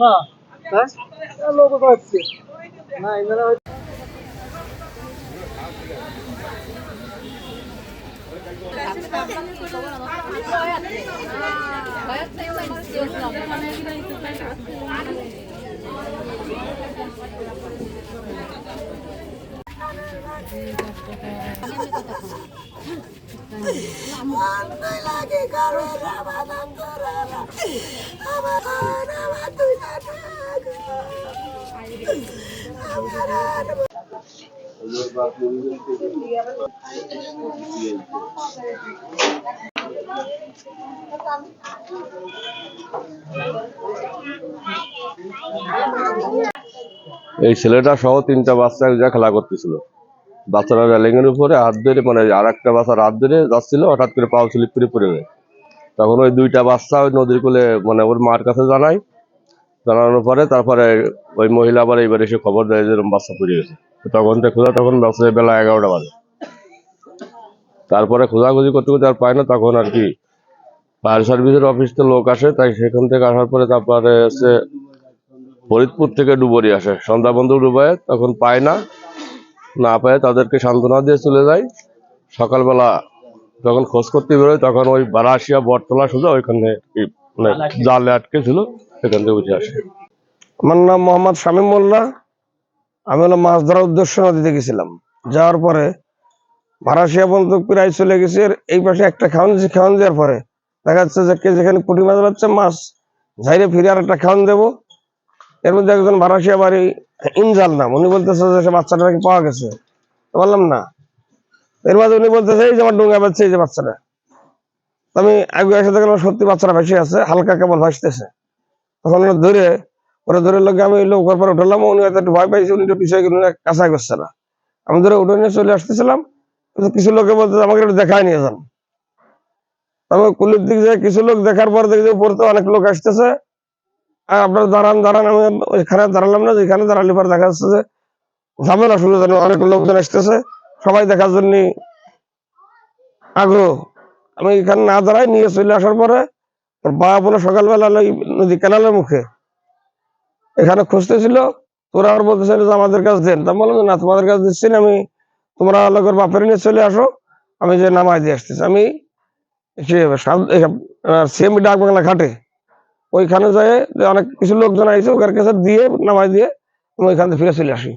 না হ্যাঁ লোক পাচ্ছে না এনারা Andai এই ছেলেটা সহ তিনটা বাচ্চা জায়গায় খেলা করতেছিল। বাচ্চারা রেলিং এর উপরে হাত ধরে মানে আর একটা বাচ্চার হাত ধরে যাচ্ছিল, হঠাৎ করে পাও স্লিপ করে পড়ে তখন ওই দুইটা বাচ্চা ওই নদীর কোলে মানে ওর মার কাছে জানায় জানানোর পরে তারপরে ওই মহিলা আবার এইবার এসে খবর দেয় যে বাচ্চা পড়ে গেছে। তখন তো খোঁজা তখন বাচ্চা বেলা এগারোটা বাজে। তারপরে খোঁজাখুঁজি করতে করতে আর পায় না, তখন আর কি। ফায়ার সার্ভিসের অফিস থেকে লোক আসে, তাই সেখান থেকে আসার পরে তারপরে হচ্ছে ফরিদপুর থেকে ডুবরি আসে। সন্ধ্যা বন্ধু ডুবায়, তখন পায় না। না পায় তাদেরকে সান্ত্বনা দিয়ে চলে যায় সকালবেলা যখন খোঁজ করতে বেরোয় তখন ওই বারাসিয়া বটতলা সোজা ওইখানে মানে জালে আটকে ছিল। সেখান থেকে উঠে আসে। আমার নাম মোহাম্মদ শামীম মোল্লা। আমি হলো মাছ ধরার উদ্দেশ্যে নদীতে গেছিলাম। যাওয়ার পরে ভাড়াসিয়া পর্যন্ত প্রায় চলে গেছে। এই পাশে একটা খাওয়ান খাওয়ান দেওয়ার পরে দেখা যাচ্ছে যে কে যেখানে পুঁটি মাছ পাচ্ছে মাছ ঝাইরে ফিরে আর একটা খাওয়ান দেবো। এর মধ্যে একজন ভাড়াসিয়া বাড়ি, ইনজাল নাম। উনি বলতেছে যে সে বাচ্চাটা নাকি পাওয়া গেছে। বললাম, না। এর মাঝে উনি বলতেছে, এই যে আমার ডুঙ্গা পাচ্ছে এই যে বাচ্চাটা। আমি আগে এসে দেখলাম সত্যি বাচ্চাটা ভেসে আছে, হালকা কেবল ভাসতেছে। তখন ওরা ধরে ওরা ধরে লোক আমি লোকের পরে উঠলাম, উনি হয়তো একটু ভয় পাইছে, উনি একটু পিছিয়ে কাঁচা করছে না। আমি ধরে উঠে নিয়ে চলে আসতেছিলাম কিছু লোকে বলতে আমাকে একটু দেখায় নিয়ে যান। তবে কুলির দিক যায় কিছু লোক দেখার পর দেখি যে উপরে তো অনেক লোক আসতেছে। আপনার দাঁড়ান দাঁড়ান, আমি ওইখানে দাঁড়ালাম না, যেখানে দাঁড়ালে পর দেখা যাচ্ছে যে ঝামেলা শুরু জানো অনেক লোকজন আসতেছে, সবাই দেখার জন্য আগ্রহ। আমি এখানে না দাঁড়াই, নিয়ে চলে আসার পরে বাবা বলে সকালবেলা নদী কেনালের মুখে। এখানে খুঁজতেছিল তোরা আর বলতেছিল যে আমাদের কাছে দেন। তা বললাম না, তোমাদের কাছে দিচ্ছি না, আমি তোমরা লোকের বাপের নিয়ে চলে আসো, আমি যে নামাই দিয়ে আসতেছি। আমি সেমি ডাক বাংলা ঘাটে ওইখানে যায় অনেক কিছু লোকজন আইসে ওখানে দিয়ে নামাই দিয়ে ওইখান থেকে ফিরে চলে আসি।